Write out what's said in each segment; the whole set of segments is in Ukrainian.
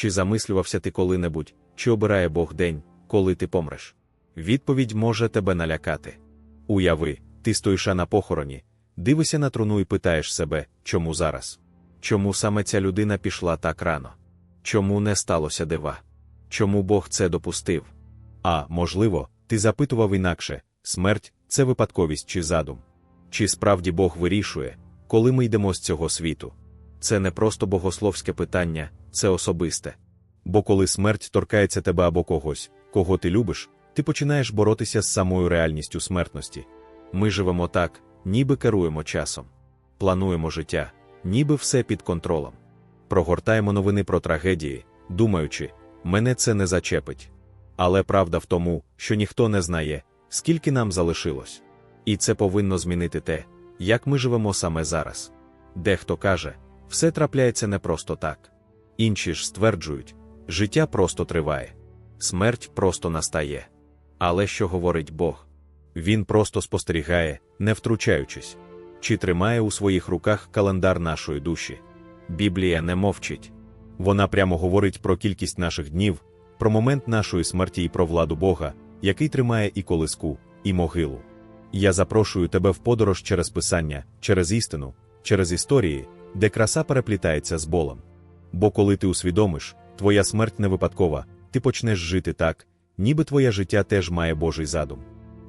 Чи замислювався ти коли-небудь, чи обирає Бог день, коли ти помреш? Відповідь може тебе налякати. Уяви, ти стоїш на похороні, дивишся на труну і питаєш себе, чому зараз? Чому саме ця людина пішла так рано? Чому не сталося дива? Чому Бог це допустив? А можливо, ти запитував інакше смерть це випадковість чи задум? Чи справді Бог вирішує, коли ми йдемо з цього світу? Це не просто богословське питання, це особисте. Бо коли смерть торкається тебе або когось, кого ти любиш, ти починаєш боротися з самою реальністю смертності. Ми живемо так, ніби керуємо часом, плануємо життя, ніби все під контролем. Прогортаємо новини про трагедії, думаючи, мене це не зачепить. Але правда в тому, що ніхто не знає, скільки нам залишилось. І це повинно змінити те, як ми живемо саме зараз. Дехто каже, все трапляється не просто так. Інші ж стверджують, життя просто триває, смерть просто настає. Але що говорить Бог? Він просто спостерігає, не втручаючись, чи тримає у своїх руках календар нашої душі. Біблія не мовчить. Вона прямо говорить про кількість наших днів, про момент нашої смерті і про владу Бога, який тримає і колиску, і могилу. Я запрошую тебе в подорож через писання, через істину, через історії, де краса переплітається з болем. Бо коли ти усвідомиш, твоя смерть не випадкова, ти почнеш жити так, ніби твоє життя теж має Божий задум.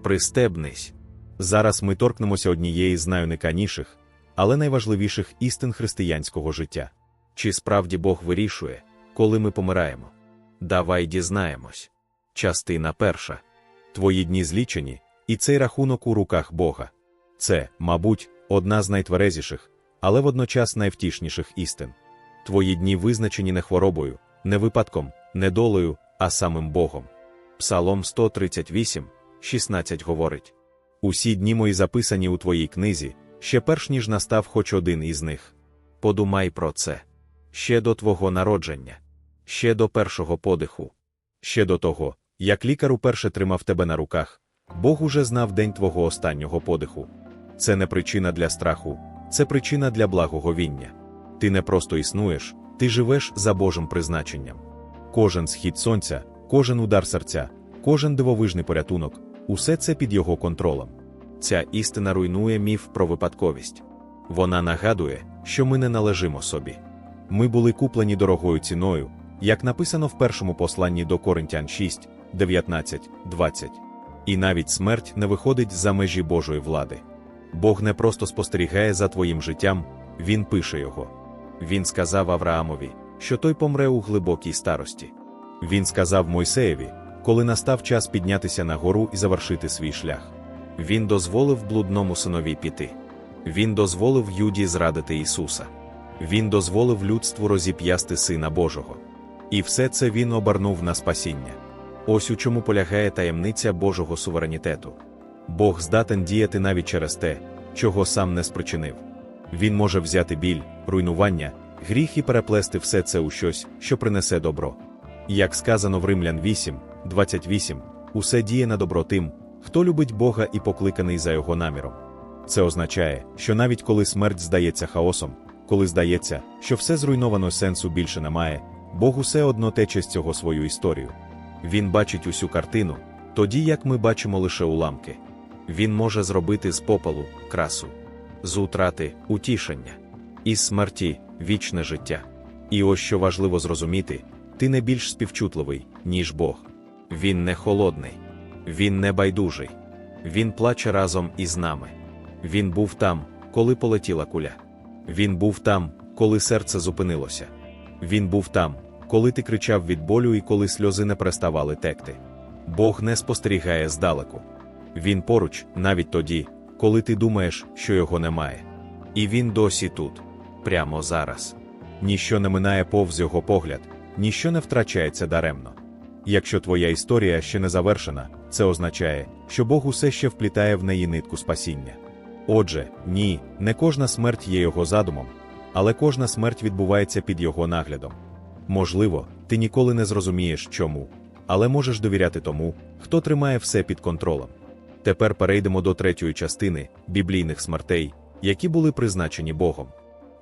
Пристебнись. Зараз ми торкнемося однієї з найуниканіших, але найважливіших істин християнського життя. Чи справді Бог вирішує, коли ми помираємо? Давай дізнаємось. Частина перша. Твої дні злічені, і цей рахунок у руках Бога. Це, мабуть, одна з найтверезіших, але водночас найвтішніших істин. Твої дні визначені не хворобою, не випадком, не долею, а самим Богом. Псалом 138, 16 говорить: Усі дні мої записані у твоїй книзі, ще перш ніж настав хоч один із них. Подумай про це. Ще до твого народження, ще до першого подиху, ще до того, як лікар уперше тримав тебе на руках, Бог уже знав день твого останнього подиху. Це не причина для страху, це причина для благоговіння. Ти не просто існуєш, ти живеш за Божим призначенням. Кожен схід сонця, кожен удар серця, кожен дивовижний порятунок усе це під його контролем. Ця істина руйнує міф про випадковість. Вона нагадує, що ми не належимо собі. Ми були куплені дорогою ціною, як написано в першому посланні до Коринтян 6, 19, 20. І навіть смерть не виходить за межі Божої влади. Бог не просто спостерігає за твоїм життям, Він пише його. Він сказав Авраамові, що той помре у глибокій старості. Він сказав Мойсеєві, коли настав час піднятися на гору і завершити свій шлях. Він дозволив блудному синові піти. Він дозволив Юді зрадити Ісуса. Він дозволив людству розіп'ясти Сина Божого. І все це Він обернув на спасіння. Ось у чому полягає таємниця Божого суверенітету. Бог здатен діяти навіть через те, чого сам не спричинив. Він може взяти біль, руйнування, гріх і переплести все це у щось, що принесе добро. Як сказано в Римлян 8, 28, усе діє на добро тим, хто любить Бога і покликаний за його наміром. Це означає, що навіть коли смерть здається хаосом, коли здається, що все зруйновано сенсу більше немає, Бог усе одно тече з цього свою історію. Він бачить усю картину, тоді як ми бачимо лише уламки. Він може зробити з попелу красу, з утрати утішення, із смерті вічне життя. І ось що важливо зрозуміти: ти не більш співчутливий, ніж Бог. Він не холодний, він не байдужий, він плаче разом із нами. Він був там, коли полетіла куля. Він був там, коли серце зупинилося. Він був там, коли ти кричав від болю і коли сльози не переставали текти. Бог не спостерігає здалеку. Він поруч, навіть тоді, коли ти думаєш, що його немає. І він досі тут, прямо зараз. Ніщо не минає повз його погляд, ніщо не втрачається даремно. Якщо твоя історія ще не завершена, це означає, що Бог усе ще вплітає в неї нитку спасіння. Отже, ні, не кожна смерть є його задумом, але кожна смерть відбувається під його наглядом. Можливо, ти ніколи не зрозумієш чому, але можеш довіряти тому, хто тримає все під контролем. Тепер перейдемо до третьої частини біблійних смертей, які були призначені Богом.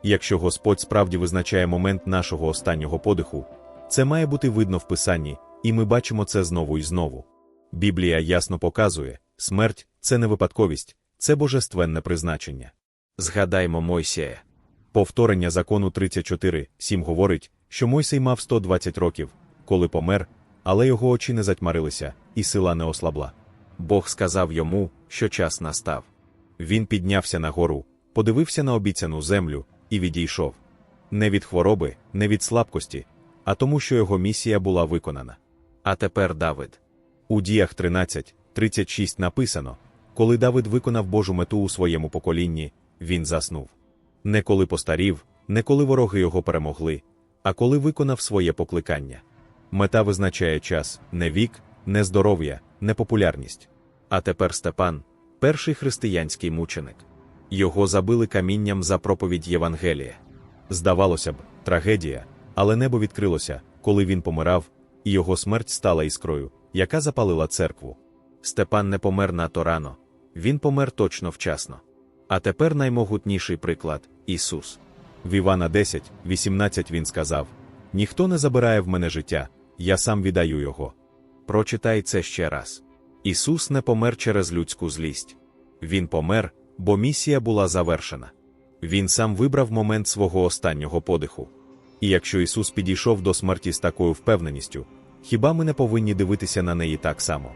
Якщо Господь справді визначає момент нашого останнього подиху, Це має бути видно в Писанні, і ми бачимо це знову і знову. Біблія ясно показує, смерть це не випадковість, це божественне призначення. Згадаймо Мойсія. Повторення закону 34, 7 говорить, що Мойсей мав 120 років, коли помер, але його очі не затьмарилися, і сила не ослабла. Бог сказав йому, що час настав. Він піднявся на гору, подивився на обіцяну землю і відійшов. Не від хвороби, не від слабкості, а тому, що його місія була виконана. А тепер Давид. У діях 13, 36 написано: коли Давид виконав Божу мету у своєму поколінні, він заснув. Не коли постарів, не коли вороги його перемогли, а коли виконав своє покликання. Мета визначає час, не вік, не здоров'я, не популярність. А тепер Степан, перший християнський мученик. Його забили камінням за проповідь Євангелія. Здавалося б, трагедія, але небо відкрилося, коли він помирав, і його смерть стала іскрою, яка запалила церкву. Степан не помер надто рано, він помер точно вчасно. А тепер наймогутніший приклад Ісус. В Івана 10, 18 він сказав: Ніхто не забирає в мене життя, я сам віддаю його. Прочитай це ще раз. Ісус не помер через людську злість. Він помер, бо місія була завершена. Він сам вибрав момент свого останнього подиху. І якщо Ісус підійшов до смерті з такою впевненістю, хіба ми не повинні дивитися на неї так само?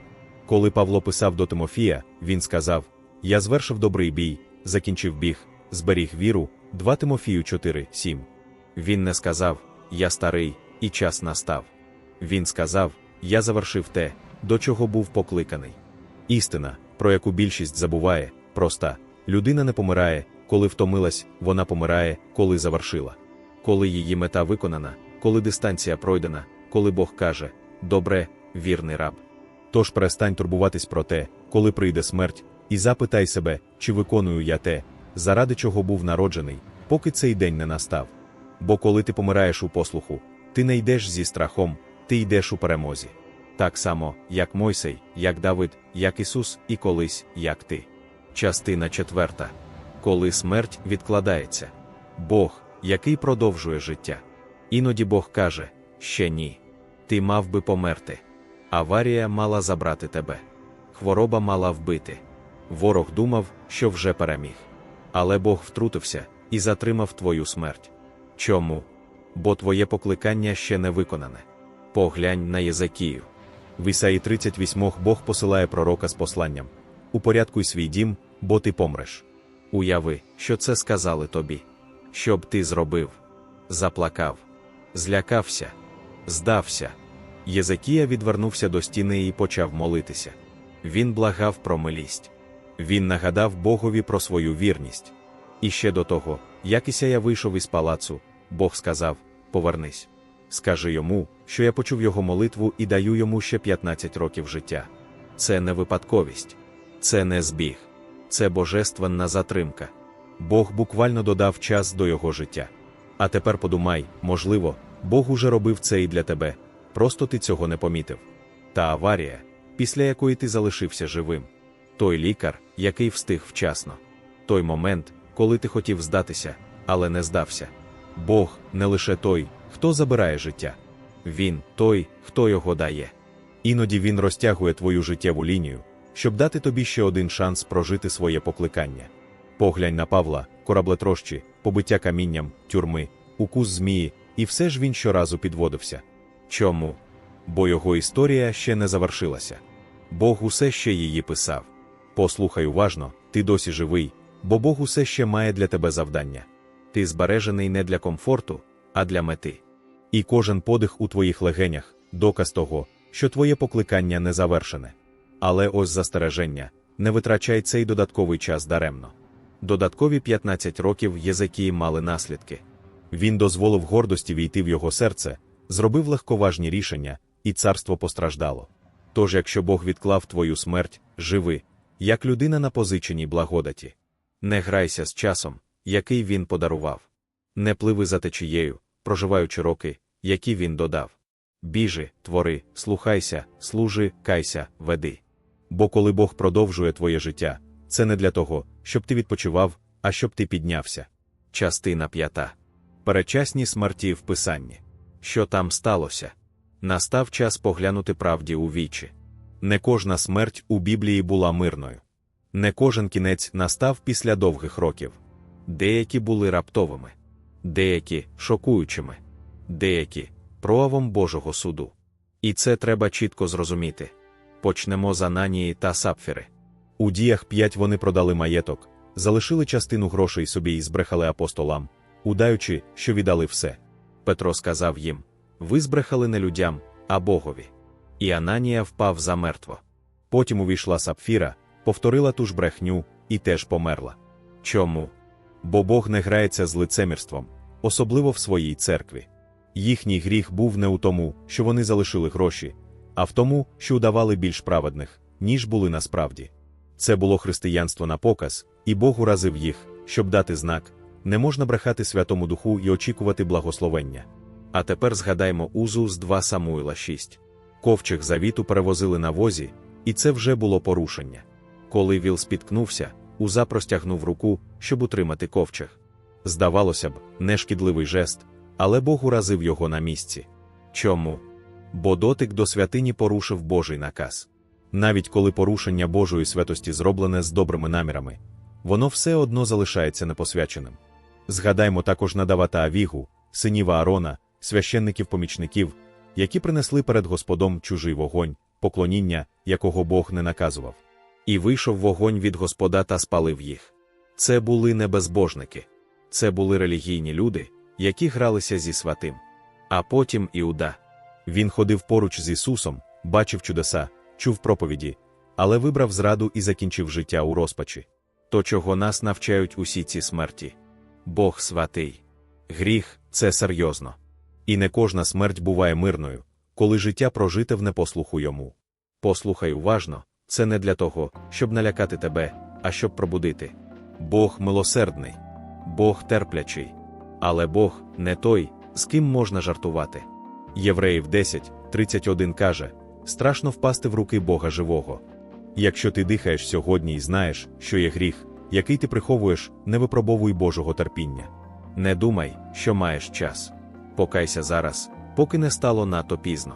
Коли Павло писав до Тимофія, він сказав: Я звершив добрий бій, закінчив біг, зберіг віру, 2 Тимофію 4, 7. Він не сказав, Я старий, і час настав. Він сказав: Я завершив те, до чого був покликаний. Істина, про яку більшість забуває, проста: людина не помирає, коли втомилась, вона помирає, коли завершила. Коли її мета виконана, коли дистанція пройдена, коли Бог каже: Добре, вірний раб. Тож перестань турбуватись про те, коли прийде смерть, і запитай себе, чи виконую я те, заради чого був народжений, поки цей день не настав. Бо коли ти помираєш у послуху, ти не йдеш зі страхом, ти йдеш у перемозі. Так само, як Мойсей, як Давид, як Ісус і колись, як ти. Частина четверта. Коли смерть відкладається. Бог, який продовжує життя. Іноді Бог каже: ще ні. Ти мав би померти. Аварія мала забрати тебе. Хвороба мала вбити. Ворог думав, що вже переміг. Але Бог втрутився і затримав твою смерть. Чому? Бо твоє покликання ще не виконане. Поглянь на Єзекію. В Ісаї 38 Бог посилає пророка з посланням Упорядкуй свій дім, бо ти помреш. Уяви, що це сказали тобі. Що б ти зробив? Заплакав, злякався, здався. Єзекія відвернувся до стіни і почав молитися. Він благав про милість. Він нагадав Богові про свою вірність. І ще до того, як Ісая вийшов із палацу, Бог сказав: Повернись. Скажи йому, що я почув його молитву і даю йому ще 15 років життя. Це не випадковість, це не збіг, це божественна затримка. Бог буквально додав час до його життя. А тепер подумай, можливо, Бог уже робив це і для тебе, просто ти цього не помітив. Та аварія, після якої ти залишився живим, той лікар, який встиг вчасно, той момент, коли ти хотів здатися, але не здався. Бог не лише той, хто забирає життя, Він той, хто його дає. Іноді він розтягує твою життєву лінію, щоб дати тобі ще один шанс прожити своє покликання. Поглянь на Павла, кораблетрощі, побиття камінням, тюрми, укус змії, і все ж він щоразу підводився. Чому? Бо його історія ще не завершилася. Бог усе ще її писав. Послухай уважно, ти досі живий, бо Бог усе ще має для тебе завдання. Ти збережений не для комфорту, а для мети. І кожен подих у твоїх легенях доказ того, що твоє покликання не завершене. Але ось застереження не витрачай цей додатковий час даремно. Додаткові 15 років Єзекії мали наслідки. Він дозволив гордості війти в його серце, зробив легковажні рішення, і царство постраждало. Тож, якщо Бог відклав твою смерть, живи, як людина на позиченій благодаті. Не грайся з часом, який він подарував. Не пливи за течією, проживаючи роки, які він додав. Біжи, твори, слухайся, служи, кайся, веди. Бо коли Бог продовжує твоє життя, це не для того, щоб ти відпочивав, а щоб ти піднявся. Частина п'ята. Перечасні смерті в Писанні. що там сталося. Настав час поглянути правді у вічі. Не кожна смерть у Біблії була мирною. Не кожен кінець настав після довгих років. Деякі були раптовими, деякі шокуючими, деякі проявом Божого суду. І це треба чітко зрозуміти. Почнемо з Ананії та Сапфіри. У діях п'ять вони продали маєток, залишили частину грошей собі і збрехали апостолам, удаючи, що віддали все. Петро сказав їм: Ви збрехали не людям, а Богові. І Ананія впав замертво. Потім увійшла Сапфіра, повторила ту ж брехню і теж померла. Чому? Бо Бог не грається з лицемірством, особливо в своїй церкві. Їхній гріх був не у тому, що вони залишили гроші, а в тому, що удавали більш праведних, ніж були насправді. Це було християнство на показ, і Бог уразив їх, щоб дати знак не можна брехати Святому Духу і очікувати благословення. А тепер згадаймо Узу з 2 Самуїла 6. Ковчег завіту перевозили на возі, і це вже було порушення. Коли Віл спіткнувся, Уза простягнув руку, щоб утримати ковчег. Здавалося б, нешкідливий жест, але Бог уразив його на місці. Чому? Бо дотик до святині порушив Божий наказ. Навіть коли порушення Божої святості зроблене з добрими намірами, воно все одно залишається непосвяченим. Згадаймо також Надава та Авігу, синів Аарона, священників-помічників, які принесли перед Господом чужий вогонь, поклоніння, якого Бог не наказував. І вийшов вогонь від Господа та спалив їх. Це були не безбожники, це були релігійні люди, які гралися зі святим. А потім Іуда. Він ходив поруч з Ісусом, бачив чудеса, чув проповіді, але вибрав зраду і закінчив життя у розпачі. То, чого нас навчають усі ці смерті. Бог святий. Гріх це серйозно. І не кожна смерть буває мирною, коли життя прожите в непослуху йому. Послухай уважно, це не для того, щоб налякати тебе, а щоб пробудити. Бог милосердний, Бог терплячий. Але Бог не той, з ким можна жартувати. Євреїв 10, 31 каже: страшно впасти в руки Бога живого. Якщо ти дихаєш сьогодні і знаєш, що є гріх, який ти приховуєш, не випробовуй Божого терпіння. Не думай, що маєш час. Покайся зараз, поки не стало надто пізно.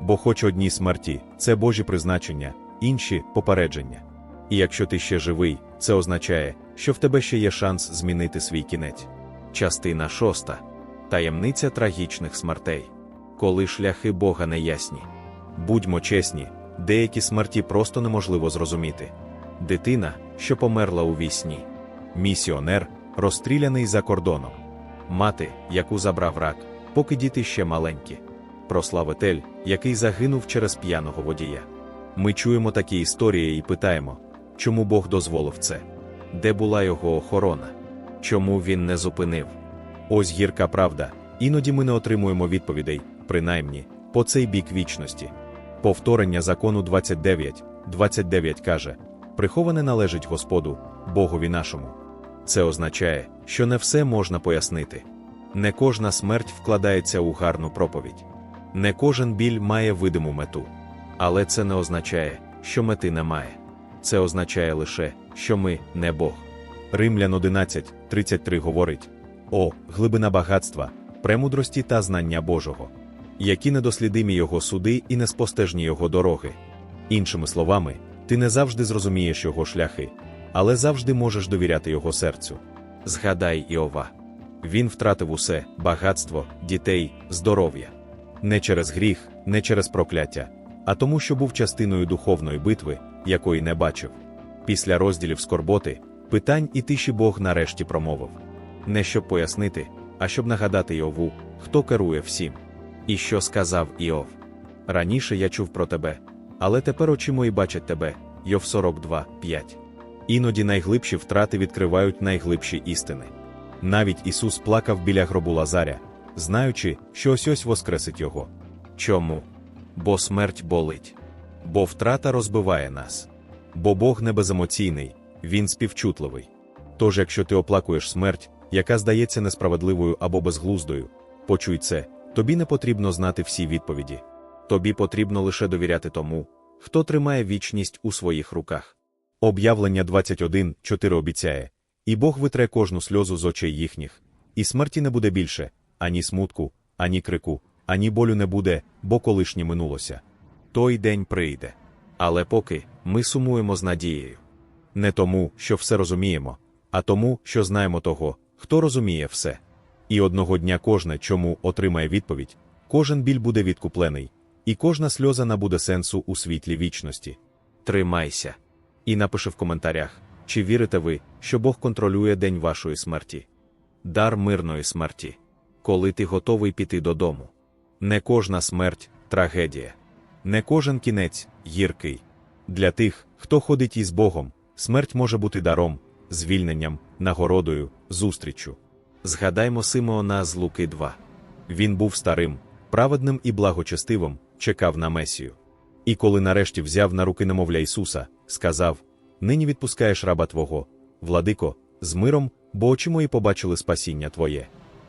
Бо хоч одні смерті це Божі призначення, інші попередження. І якщо ти ще живий, це означає, що в тебе ще є шанс змінити свій кінець. Частина шоста таємниця трагічних смертей. Коли шляхи Бога неясні. Будьмо чесні, деякі смерті просто неможливо зрозуміти. Дитина, що померла у вісні, місіонер, розстріляний за кордоном, мати, яку забрав рак, поки діти ще маленькі, прославитель, який загинув через п'яного водія. Ми чуємо такі історії і питаємо, чому Бог дозволив це? Де була його охорона? Чому він не зупинив? Ось гірка правда, іноді ми не отримуємо відповідей, принаймні, по цей бік вічності. Повторення закону 29, 29 каже: приховане належить Господу, Богові нашому. Це означає, що не все можна пояснити. Не кожна смерть вкладається у гарну проповідь, не кожен біль має видиму мету. Але це не означає, що мети немає. Це означає лише, що ми не Бог. Римлян 11, 33 говорить: О, глибина багатства, премудрості та знання Божого, які недослідимі Його суди і неспостежні Його дороги. Іншими словами, ти не завжди зрозумієш Його шляхи, але завжди можеш довіряти Його серцю. Згадай Іова. Він втратив усе багатство, дітей, здоров'я. Не через гріх, не через прокляття, а тому, що був частиною духовної битви, якої не бачив. Після розділів скорботи, питань і тиші Бог нарешті промовив не щоб пояснити, а щоб нагадати Йову, хто керує всім. І що сказав Іов. Раніше я чув про тебе, але тепер очі мої бачать тебе, Йов 42, 5. Іноді найглибші втрати відкривають найглибші істини. Навіть Ісус плакав біля гробу Лазаря, знаючи, що ось ось воскресить його. Чому? Бо смерть болить, бо втрата розбиває нас, бо Бог не беземоційний, Він співчутливий. Тож, якщо ти оплакуєш смерть, яка здається несправедливою або безглуздою, почуй це, тобі не потрібно знати всі відповіді. Тобі потрібно лише довіряти тому, хто тримає вічність у своїх руках. Об'явлення 21.4 обіцяє, і Бог витре кожну сльозу з очей їхніх, і смерті не буде більше, ані смутку, ані крику, ані болю не буде, бо колишнє минулося. Той день прийде. Але поки ми сумуємо з надією. Не тому, що все розуміємо, а тому, що знаємо того, хто розуміє все. І одного дня кожне, чому отримає відповідь, кожен біль буде відкуплений, і кожна сльоза набуде сенсу у світлі вічності. Тримайся. І напиши в коментарях, чи вірите ви, що Бог контролює день вашої смерті. Дар мирної смерті. Коли ти готовий піти додому. Не кожна смерть трагедія. Не кожен кінець гіркий. Для тих, хто ходить із Богом, смерть може бути даром, звільненням, нагородою, зустріччю. Згадаймо Симеона з Луки 2. Він був старим, праведним і благочестивим, чекав на Месію. І коли нарешті взяв на руки немовля Ісуса, сказав: Нині відпускаєш раба Твого, владико, з миром, бо очі мої побачили спасіння Твоє.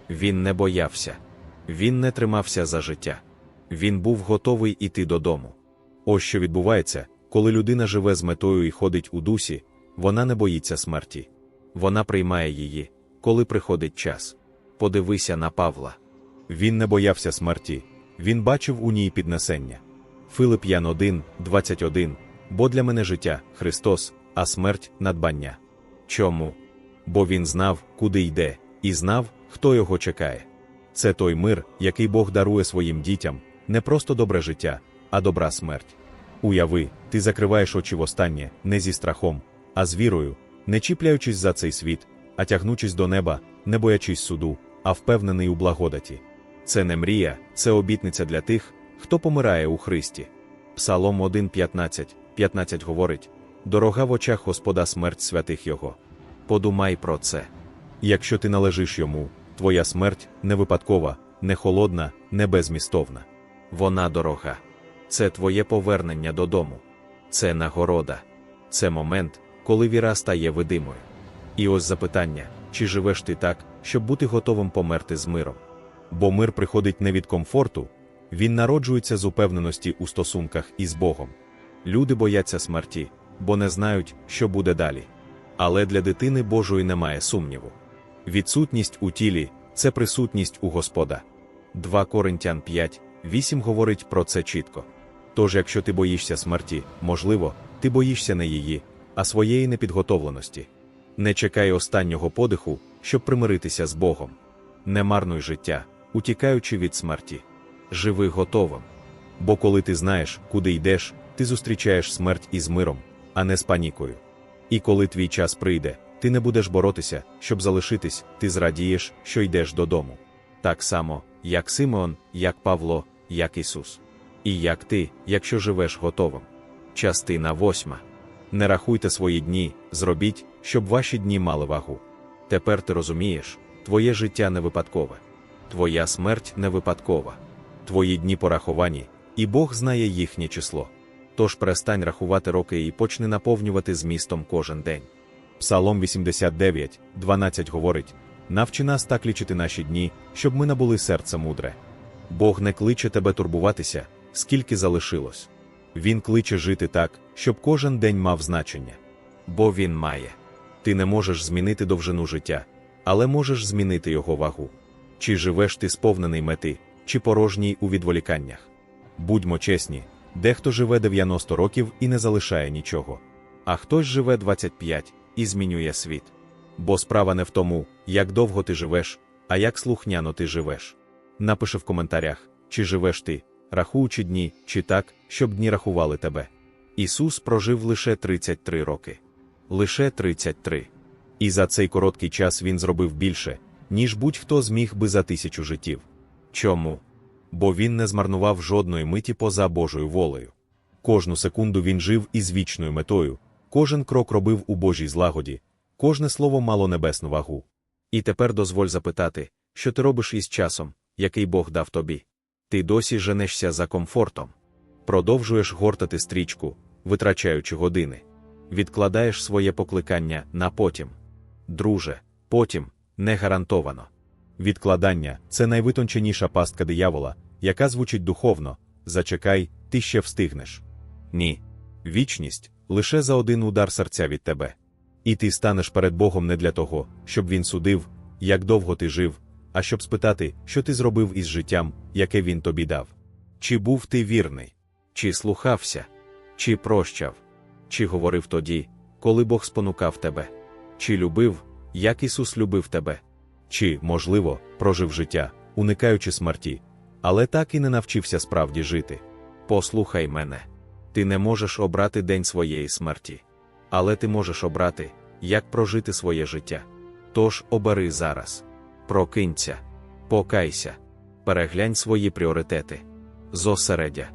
Він не боявся, він не тримався за життя. Він був готовий іти додому. Ось що відбувається, коли людина живе з метою і ходить у дусі, вона не боїться смерті. Вона приймає її, коли приходить час. Подивися на Павла. Він не боявся смерті, він бачив у ній піднесення. Филип Ян 1, 21 Бо для мене життя Христос, а смерть надбання. Чому? Бо він знав, куди йде, і знав, хто його чекає. Це той мир, який Бог дарує своїм дітям, не просто добре життя, а добра смерть. Уяви, ти закриваєш очі востаннє, не зі страхом, а з вірою, не чіпляючись за цей світ, а тягнучись до неба, не боячись суду, а впевнений у благодаті. Це не мрія, це обітниця для тих, хто помирає у Христі. Псалом 1.15, 15 говорить: Дорога в очах Господа смерть святих Його. Подумай про це. Якщо ти належиш йому, твоя смерть не випадкова, не холодна, не безмістовна. Вона дорога. Це твоє повернення додому. Це нагорода. Це момент, коли віра стає видимою. І ось запитання: чи живеш ти так, щоб бути готовим померти з миром? Бо мир приходить не від комфорту, він народжується з упевненості у стосунках із Богом. Люди бояться смерті, бо не знають, що буде далі. Але для дитини Божої немає сумніву. Відсутність у тілі це присутність у Господа. 2 Коринтян 5, 8 говорить про це чітко. Тож, якщо ти боїшся смерті, можливо, ти боїшся не її, а своєї непідготовленості. Не чекай останнього подиху, щоб примиритися з Богом. Не марнуй життя, утікаючи від смерті. Живи готовим. Бо коли ти знаєш, куди йдеш, ти зустрічаєш смерть із миром, а не з панікою. І коли твій час прийде, ти не будеш боротися, щоб залишитись, ти зрадієш, що йдеш додому. Так само, як Симеон, як Павло, як Ісус. І як ти, якщо живеш готовим. Частина восьма. Не рахуйте свої дні, зробіть, щоб ваші дні мали вагу. Тепер ти розумієш, твоє життя не випадкове, твоя смерть не випадкова, твої дні пораховані, і Бог знає їхнє число. Тож перестань рахувати роки і почни наповнювати змістом кожен день. Псалом 89, 12 говорить: навчи нас так лічити наші дні, щоб ми набули серце мудре. Бог не кличе тебе турбуватися, скільки залишилось. Він кличе жити так, щоб кожен день мав значення. Бо він має. Ти не можеш змінити довжину життя, але можеш змінити його вагу. Чи живеш ти сповнений мети, чи порожній у відволіканнях. Будьмо чесні, дехто живе 90 років і не залишає нічого, а хтось живе 25 і змінює світ. Бо справа не в тому, як довго ти живеш, а як слухняно ти живеш. Напиши в коментарях, чи живеш ти, рахуючи дні, чи так, щоб дні рахували тебе. Ісус прожив лише 33 роки. Лише 33. І за цей короткий час Він зробив більше, ніж будь-хто зміг би за тисячу життів. Чому? Бо він не змарнував жодної миті поза Божою волею. Кожну секунду він жив із вічною метою, кожен крок робив у Божій злагоді, кожне слово мало небесну вагу. І тепер дозволь запитати, що ти робиш із часом, який Бог дав тобі. Ти досі женешся за комфортом, продовжуєш гортати стрічку, витрачаючи години, відкладаєш своє покликання на потім. Друже, потім не гарантовано. Відкладання це найвитонченіша пастка диявола, яка звучить духовно зачекай, ти ще встигнеш. Ні. Вічність лише за один удар серця від тебе. І ти станеш перед Богом не для того, щоб він судив, як довго ти жив, а щоб спитати, що ти зробив із життям, яке він тобі дав. Чи був ти вірний, чи слухався, чи прощав, чи говорив тоді, коли Бог спонукав тебе, чи любив, як Ісус любив тебе, чи, можливо, прожив життя, уникаючи смерті, але так і не навчився справді жити. Послухай мене. Ти не можеш обрати день своєї смерті, але ти можеш обрати, як прожити своє життя. Тож обери зараз. Прокинься, покайся, переглянь свої пріоритети. Зосередя.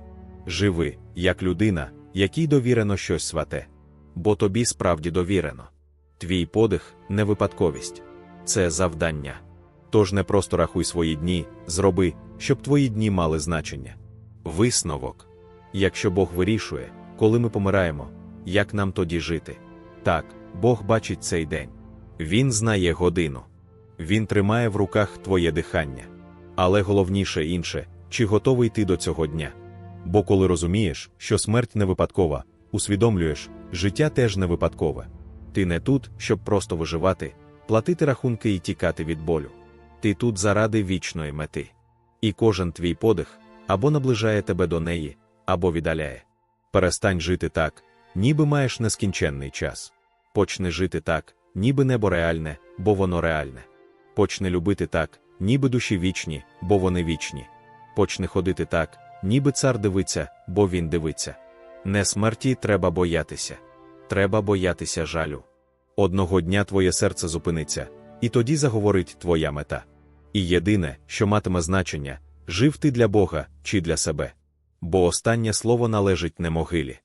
Живи, як людина, якій довірено щось святе. Бо тобі справді довірено. Твій подих не випадковість, це завдання. Тож не просто рахуй свої дні, зроби, щоб твої дні мали значення. Висновок. Якщо Бог вирішує, коли ми помираємо, як нам тоді жити? Так, Бог бачить цей день. Він знає годину. Він тримає в руках твоє дихання. Але головніше інше, чи готовий ти до цього дня. Бо коли розумієш, що смерть не випадкова, усвідомлюєш, життя теж не випадкове. Ти не тут, щоб просто виживати, платити рахунки і тікати від болю. Ти тут заради вічної мети. І кожен твій подих або наближає тебе до неї, або віддаляє. Перестань жити так, ніби маєш нескінченний час. Почни жити так, ніби небо реальне, бо воно реальне. Почни любити так, ніби душі вічні, бо вони вічні. Почни ходити так, ніби цар дивиться, бо він дивиться. Не смерті треба боятися. Треба боятися жалю. Одного дня твоє серце зупиниться, і тоді заговорить твоя мета. І єдине, що матиме значення, жив ти для Бога чи для себе. Бо останнє слово належить не могилі.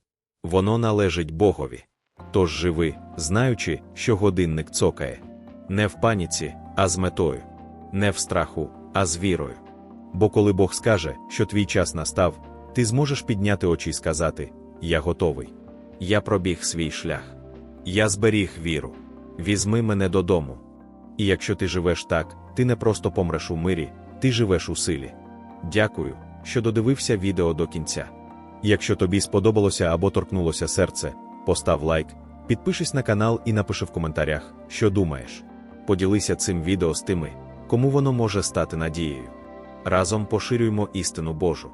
Воно належить Богові. Тож живи, знаючи, що годинник цокає. Не в паніці, а з метою, не в страху, а з вірою. Бо коли Бог скаже, що твій час настав, ти зможеш підняти очі й сказати: Я готовий. Я пробіг свій шлях. Я зберіг віру. Візьми мене додому. І якщо ти живеш так, ти не просто помреш у мирі, ти живеш у силі. Дякую, що додивився відео до кінця. Якщо тобі сподобалося або торкнулося серце, постав лайк, підпишись на канал і напиши в коментарях, що думаєш. Поділися цим відео з тими, кому воно може стати надією. Разом поширюємо істину Божу.